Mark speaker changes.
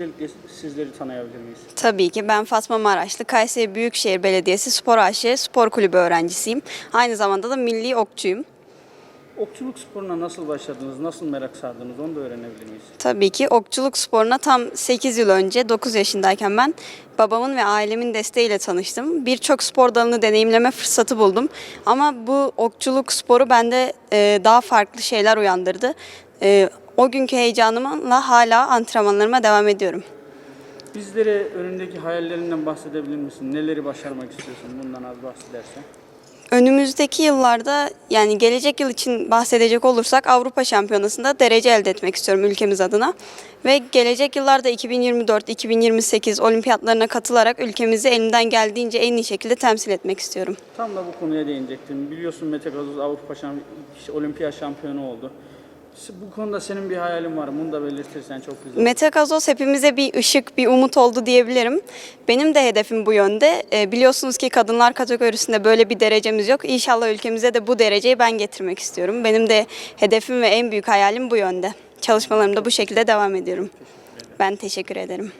Speaker 1: Öncelikle sizleri tanıyabilir miyiz?
Speaker 2: Tabii ki ben Fatma Maraşlı, Kayseri Büyükşehir Belediyesi Spor AŞ Spor Kulübü öğrencisiyim. Aynı zamanda da milli okçuyum.
Speaker 1: Okçuluk sporuna nasıl başladınız, nasıl merak sardınız onu da öğrenebilir miyiz?
Speaker 2: Tabii ki okçuluk sporuna tam 8 yıl önce 9 yaşındayken ben babamın ve ailemin desteğiyle tanıştım. Birçok spor dalını deneyimleme fırsatı buldum. Ama bu okçuluk sporu bende e, daha farklı şeyler uyandırdı. O günkü heyecanımla hala antrenmanlarıma devam ediyorum.
Speaker 1: Bizlere önündeki hayallerinden bahsedebilir misin? Neleri başarmak istiyorsun? Bundan az bahsedersen.
Speaker 2: Önümüzdeki yıllarda yani gelecek yıl için bahsedecek olursak Avrupa Şampiyonası'nda derece elde etmek istiyorum ülkemiz adına. Ve gelecek yıllarda 2024-2028 olimpiyatlarına katılarak ülkemizi elimden geldiğince en iyi şekilde temsil etmek istiyorum.
Speaker 1: Tam da bu konuya değinecektim. Biliyorsun Mete Gazoz Avrupa şamp Olimpiyat şampiyonu oldu. Bu konuda senin bir hayalin var. Bunu da belirtirsen çok güzel.
Speaker 2: Mete Gazoz hepimize bir ışık, bir umut oldu diyebilirim. Benim de hedefim bu yönde. E, biliyorsunuz ki kadınlar kategorisinde böyle bir derecemiz yok. İnşallah ülkemize de bu dereceyi ben getirmek istiyorum. Benim de hedefim ve en büyük hayalim bu yönde. Çalışmalarım da bu şekilde devam ediyorum. Ben teşekkür ederim.